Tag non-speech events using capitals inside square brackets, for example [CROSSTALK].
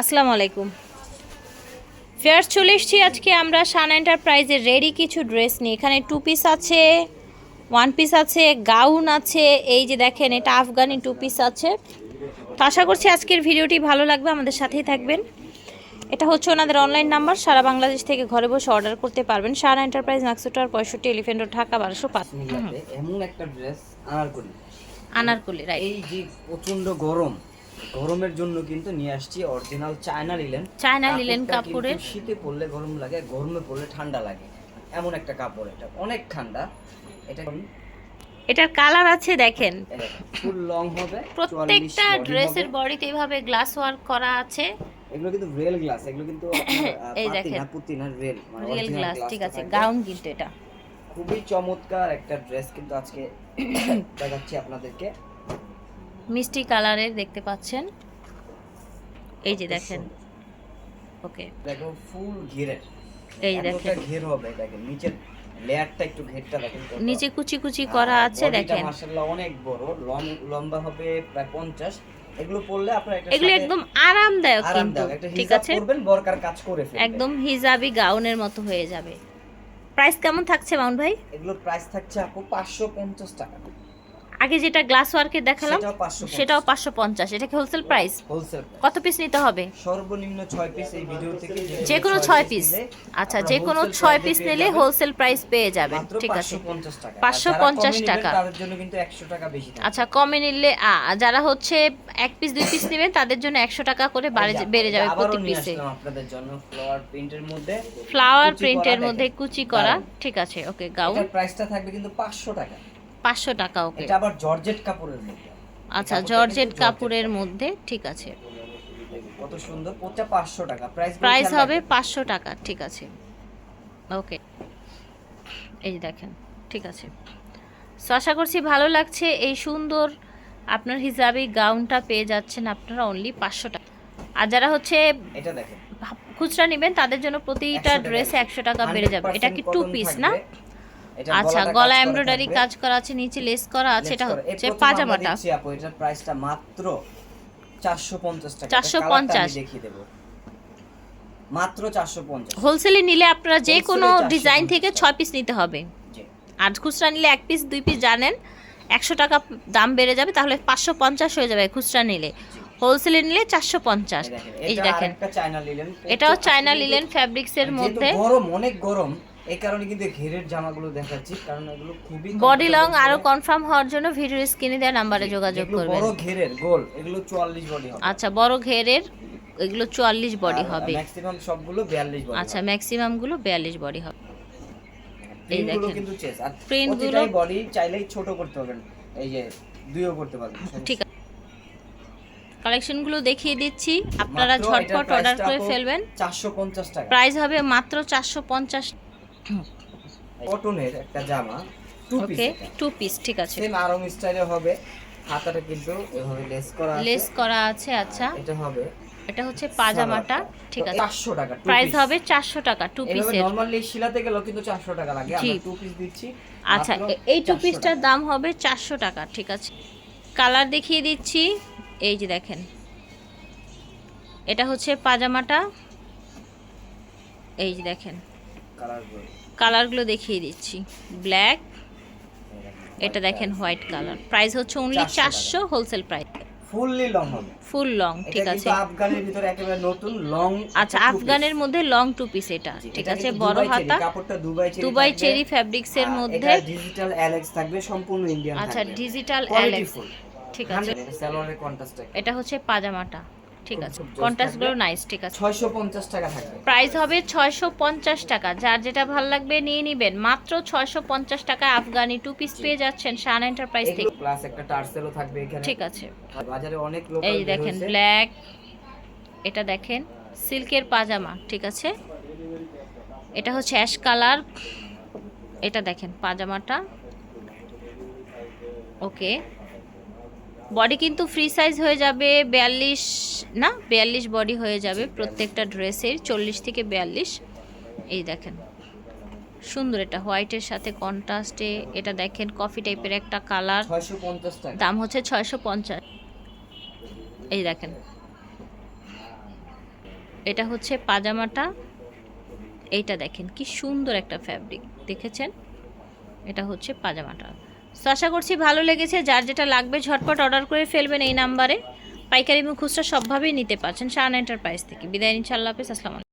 আসসালামু আলাইকুম। ফেয়ার চলে এসেছি আজকে আমরা সান এন্টারপ্রাইজের রেডি কিছু ড্রেস নিই এখানে টু পিস আছে ওয়ান পিস আছে গাউন আছে এই যে দেখেন এটা আফগানি টু পিস আছে। তো আশা করছি আজকের ভিডিওটি ভালো লাগবে আমাদের সাথেই থাকবেন। এটা হচ্ছে ওনাদের অনলাইন নাম্বার সারা বাংলাদেশ থেকে ঘরে বসে অর্ডার করতে পারবেন। সারা এন্টারপ্রাইজ নাকসুটার পঁয়ষট্টি এলিফেন্ট রোড ঢাকা বারোশো পাঁচ। এমন একটা ড্রেস আনারকলি। আনারকুলি রাইট এই যে প্রচণ্ড গরম গরমের জন্য কিন্তু নিয়ে আসছি original China linen China linen কাপড়ের। শীতে পরলে গরম লাগে গরমে পরলে ঠান্ডা লাগে। এমন একটা কাপড় এটা অনেক ঠান্ডা। এটা এটার কালার আছে দেখেন। ফুল লং হবে প্রত্যেকটা ড্রেসের বডিতে এইভাবে গ্লাস ওয়ার্ক করা আছে। এগুলো কিন্তু রিয়েল গ্লাস এগুলো কিন্তু [COUGHS] এই দেখেন। না পুতি না রিয়েল মানে রিয়েল গ্লাস ঠিক আছে গাউন কিন্তু এটা। খুবই চমৎকার একটা ড্রেস কিন্তু আজকে [COUGHS] দেখাচ্ছি আপনাদেরকে। মিষ্টি কালারের দেখতে পাচ্ছেন। এই যে দেখেন। ওকে। দেখো ফুল ঘিরের এই দেখেন। ঘের হবে দেখেন নিচের লেয়ারটা একটু ঘেরটা দেখেন নিচে কুচি কুচি করা আছে দেখেন। মাশাআল্লাহ অনেক বড় লম্বা হবে প্রায় 50 এগুলো পরলে আপনার একটা এগুলো একদম আরামদায়ক কিন্তু ঠিক আছে? পরবেন বরকার কাজ করে ফেলবেন। একদম হিজাবি গাউনের মতো হয়ে যাবে। প্রাইস কেমন থাকছে মাউন্ট ভাই? এগুলোর প্রাইস থাকছে আপু 550 টাকা। আগে যেটা গ্লাস ওয়ার্কের দেখালাম সেটাও পাঁচশো পঞ্চাশ। এটা কি হোলসেল প্রাইস হোলসেল কত পিস নিতে হবে? সর্বনিম্ন 6 পিস এই ভিডিও থেকে যে কোনো ছয় পিস আচ্ছা যে কোনো ছয় পিস নিলে হোলসেল প্রাইস পেয়ে যাবেন। ঠিক আছে। 550 টাকা। 550 আর যারা কমে টাকা। নেবেন, তাদের জন্য কিন্তু 100 টাকা বেশি থাকবে। আচ্ছা কমে নিলে যারা হচ্ছে এক পিস দুই পিস নেবেন তাদের জন্য একশো টাকা করে বাড়ে যাবে প্রতি পিসে ফ্লাওয়ার প্রিন্টের মধ্যে। কুচি করা। ঠিক আছে ওকে গাউন। প্রাইসটা থাকবে কিন্তু 500 টাকা। পাঁচশো টাকা ওকে। এটা আবার জর্জেট কাপড়ের মধ্যে। আচ্ছা জর্জেট কাপড়ের মধ্যে ঠিক আছে। কত সুন্দর প্রত্যেকটা 500 টাকা। প্রাইস প্রাইস হবে পাঁচশো টাকা ঠিক আছে। ওকে। এই যে দেখেন ঠিক আছে। সো আশা করছি ভালো লাগছে। এই সুন্দর আপনার হিসাবে গাউনটা পেয়ে যাচ্ছেন আপনারা অনলি পাঁচশো টাকা। আর যারা হচ্ছে এটা দেখেন। খুচরা নেবেন তাদের জন্য প্রতিটা 100 টাকা ড্রেসে একশো টাকা বেড়ে যাবে। এটা কি টু পিস না? আচ্ছা গলা এমব্রয়ডারি কাজ করা আছে নিচে লেস করা আছে এটা হচ্ছে পাজামাটা। আপু, এটার প্রাইসটা মাত্র 450 টাকা। 450 এটা কালারটা আমি দেখিয়ে দেব। মাত্র 450 হোলসেলে নিলে আপনারা যে কোনো ডিজাইন থেকে ছয় পিস নিতে হবে। জি। আর খুচরা নিলে এক পিস দুই পিস জানেন একশো টাকা দাম বেড়ে যাবে তাহলে পাঁচশো পঞ্চাশ হয়ে যাবে খুচরা নিলে। হোলসেলে নিলে চারশো পঞ্চাশ। এই দেখেন। এটাও চায়না লিলেন ফ্যাব্রিক্সের মধ্যে। গরম অনেক গরম এই কারণে কিন্তু ঘেরের জামাগুলো দেখাচ্ছি কারণ এগুলো খুবই বডি লং আরও কনফার্ম হওয়ার জন্য ভিডিও স্ক্রিনে দেওয়া নাম্বারে যোগাযোগ করবেন। বড় ঘেরের গোল এগুলো 44 বডি হবে। আচ্ছা বড় ঘেরের এগুলো চুয়াল্লিশ বডি হবে। ম্যাক্সিমাম সবগুলো 42 বডি আচ্ছা ম্যাক্সিমামগুলো বিয়াল্লিশ বডি হবে। এই দেখেন। কিন্তু চেস আর Print গুলো- বডি চাইলেই ছোট করতে পারবেন। এই যে দুইও করতে পারবেন ঠিক আছে। কালেকশনগুলো দেখিয়ে দিচ্ছি। আপনারা ঝটপট অর্ডার করে ফেলবেন। 450 টাকা। প্রাইস হবে মাত্র চারশো পঞ্চাশ [COUGHS] কটনের একটা জামা two piece okay two piece ঠিক আছে। সেম আরং স্টাইলে হবে। হাতাটা কিন্তু এভাবে লেস করা আছে। লেস করা আছে আচ্ছা। এটা হবে। এটা হচ্ছে পাজামাটা ঠিক আছে। 400 টাকা প্রাইস হবে চারশো টাকা টু এভাবে পিসের নরমালি শিলাতে গেলেও কিন্তু 400 টাকা লাগে। আমরা টু পিস দিচ্ছি আচ্ছা এই টু পিসটার দাম হবে চারশো টাকা ঠিক আছে। কালার দেখিয়ে দিচ্ছি। এই যে দেখেন। এটা হচ্ছে পাজামাটা। এই যে দেখেন। গুলো। কালারগুলো? দেখিয়ে দিচ্ছি। ব্ল্যাক এটা দেখেন হোয়াইট কালার। প্রাইস হচ্ছে অনলি 400 চারশো হোলসেল প্রাইস ফুললি লং হবে। ফুল লং ঠিক আছে। আফগানের ভিতরে একেবারে নতুন লং আচ্ছা আফগানের মধ্যে লং টু পিস এটা। ঠিক আছে বড় হাতা। কাপড়টা Dubai cherry Dubai cherry fabrics এর মধ্যে। ডিজিটাল অ্যালেক্স থাকবে সম্পূর্ণ ইন্ডিয়ান আচ্ছা ডিজিটাল অ্যালেক্স ঠিক আছে। সালোয়ারের কন্ট্রাস্ট এটা হচ্ছে পাজামাটা। ঠিক আছে। কন্ট্রাস্টগুলো নাইস ঠিক আছে। 650 টাকা থাকবে। প্রাইস হবে ছয়শো পঞ্চাশ টাকা। যার যেটা ভালো লাগবে নিয়ে নিবেন। মাত্র ছয়শো পঞ্চাশ টাকা আফগানি টু পিস পেয়ে যাচ্ছেন শান এন্টারপ্রাইজ থেকে। প্লাস একটা টার্সেলও থাকবে এখানে। ঠিক আছে। বাজারে অনেক লোকাল এই দেখেন ব্ল্যাক এটা দেখেন সিল্কের পাজামা ঠিক আছে? এটা হচ্ছে অ্যাশ কালার এটা দেখেন পাজামাটা। ওকে বডি কিন্তু ফ্রি সাইজ হয়ে যাবে বিয়াল্লিশ না বিয়াল্লিশ বডি হয়ে যাবে প্রত্যেকটা ড্রেসের চল্লিশ থেকে বিয়াল্লিশ। এই দেখেন সুন্দর এটা হোয়াইটের সাথে কন্ট্রাস্টে এটা দেখেন কফি টাইপের একটা কালার দাম হচ্ছে ছয়শো পঞ্চাশ। এই দেখেন এটা হচ্ছে পাজামাটা। এইটা দেখেন কি সুন্দর একটা ফ্যাব্রিক দেখেছেন? এটা হচ্ছে পাজামাটা। তো আশা করছি ভালো লেগেছে। যার যেটা লাগবে ঝটপট অর্ডার করে ফেলবেন এই নাম্বারে পাইকারি এবং খুচরা সবভাবেই নিতে পারছেন শান এন্টারপ্রাইজ থেকে। বিদায় ইনশাল্লাহ হাফিজ, আসসালাম